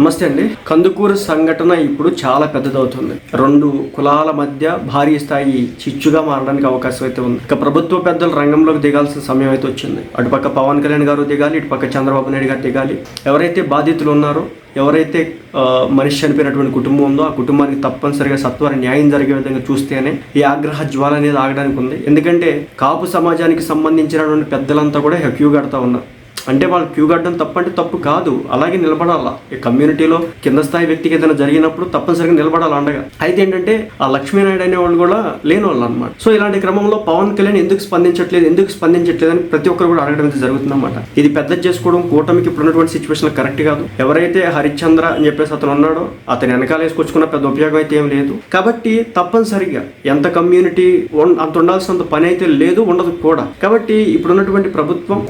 నమస్తే అండి. కందుకూరు సంఘటన ఇప్పుడు చాలా పెద్దదవుతుంది. రెండు కులాల మధ్య భారీ స్థాయి చిచ్చుగా మారడానికి అవకాశం అయితే ఉంది. ఇక ప్రభుత్వ పెద్దలు రంగంలోకి దిగాల్సిన సమయం అయితే వచ్చింది. అటుపక్క పవన్ కళ్యాణ్ గారు దిగాలి ఇటుపక్క చంద్రబాబు నాయుడు గారు దిగాలి. ఎవరైతే బాధితులు ఉన్నారో ఎవరైతే మనిషి చనిపోయినటువంటి కుటుంబం ఉందో ఆ కుటుంబానికి తప్పనిసరిగా సత్వర న్యాయం జరిగే విధంగా చూస్తేనే ఈ ఆగ్రహ జ్వాల అనేది ఆగడానికి ఉంది. ఎందుకంటే కాపు సమాజానికి సంబంధించినటువంటి పెద్దలంతా కూడా హెక్యూ కడతా ఉన్నారు. అంటే వాళ్ళు క్యూ కట్టడం తప్పంటే తప్పు కాదు అలాగే నిలబడాలా. ఈ కమ్యూనిటీలో కింద స్థాయి వ్యక్తికి ఏదైనా జరిగినప్పుడు తప్పనిసరిగా నిలబడాలి అండగా. అయితే ఏంటంటే ఆ లక్ష్మీనాయుడు అనే వాళ్ళు కూడా లేని వాళ్ళు అనమాట సో ఇలాంటి క్రమంలో పవన్ కళ్యాణ్ ఎందుకు స్పందించట్లేదు ఎందుకు స్పందించట్లేదు అని ప్రతి ఒక్కరు కూడా అడగడం అయితే జరుగుతుందన్నమాట. ఇది పెద్ద చేసుకోవడం కూటమికి ఇప్పుడు ఉన్నటువంటి సిచ్యువేషన్ కరెక్ట్ కాదు. ఎవరైతే హరిశ్చంద్ర అని చెప్పేసి అతను ఉన్నాడో అతని వెనకాల వేసుకొచ్చుకున్న పెద్ద ఉపయోగం అయితే ఏం లేదు. కాబట్టి తప్పనిసరిగా ఎంత కమ్యూనిటీ ఉన్- అంత ఉండాల్సినంత పని అయితే లేదు ఉండదు కూడా. కాబట్టి ఇప్పుడున్నటువంటి ప్రభుత్వం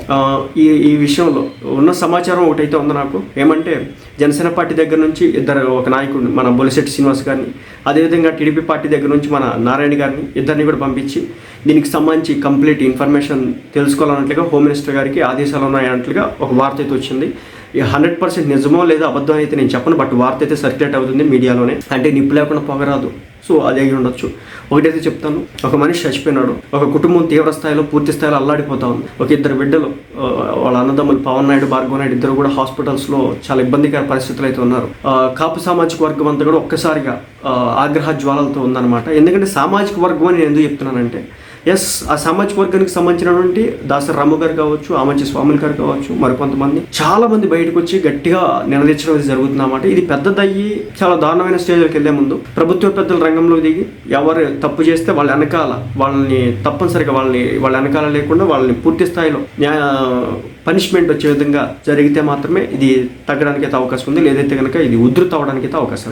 ఈ ఈ విషయంలో ఉన్న సమాచారం ఒకటైతే ఉంది నాకు. ఏమంటే జనసేన పార్టీ దగ్గర నుంచి ఇద్దరు ఒక నాయకుడు మన బొలిశెట్టి శ్రీనివాస్ గారిని అదేవిధంగా టీడీపీ పార్టీ దగ్గర నుంచి మన నారాయణ గారిని ఇద్దరిని కూడా పంపించి దీనికి సంబంధించి కంప్లీట్ ఇన్ఫర్మేషన్ తెలుసుకోవాలన్నట్లుగా హోమ్ మినిస్టర్ గారికి ఆదేశాలు ఉన్నాయన్నట్లుగా ఒక వార్త అయితే వచ్చింది. హండ్రెడ్ పర్సెంట్ నిజమో లేదా అబద్ధం అయితే నేను చెప్పను బట్ వార్త అయితే సర్క్యులేట్ అవుతుంది మీడియాలోనే. అంటే నిప్పు లేకుండా పొగరాదు. సో అదే అయి ఉండొచ్చు. ఒకటైతే చెప్తాను ఒక మనిషి చచ్చిపోయినాడు. ఒక కుటుంబం తీవ్ర స్థాయిలో పూర్తి స్థాయిలో అల్లాడిపోతా ఉంది. ఒక ఇద్దరు బిడ్డలు వాళ్ళ అన్నదమ్ములు పవన్ నాయుడు భార్గవ నాయుడు ఇద్దరు కూడా హాస్పిటల్స్లో చాలా ఇబ్బందికర పరిస్థితులు అయితే ఉన్నారు. కాపు సామాజిక వర్గం అంతా కూడా ఒక్కసారిగా ఆగ్రహ జ్వాలలతో ఉందన్నమాట. ఎందుకంటే సామాజిక వర్గం అని నేను ఎందుకు చెప్తున్నానంటే ఎస్ ఆ సామాజిక వర్గానికి సంబంధించినటువంటి దాసరి రాము గారు కావచ్చు ఆమంచి స్వాములు గారు కావచ్చు మరికొంతమంది. చాలా మంది బయటకు వచ్చి గట్టిగా నిలదీర్చడం అనేది జరుగుతుందన్నమాట. ఇది పెద్దదయ్యి చాలా దారుణమైన స్టేజ్కి వెళ్ళే ముందు ప్రభుత్వ పెద్దల రంగంలో దిగి ఎవరు తప్పు చేస్తే వాళ్ళ వెనకాల వాళ్ళని తప్పనిసరిగా వాళ్ళని వాళ్ళ వెనకాల లేకుండా వాళ్ళని పూర్తి స్థాయిలో న్యాయ పనిష్మెంట్ వచ్చే విధంగా జరిగితే మాత్రమే ఇది తగ్గడానికి అయితే అవకాశం ఉంది. లేదైతే కనుక ఇది ఉధృత అవడానికి అయితే అవకాశం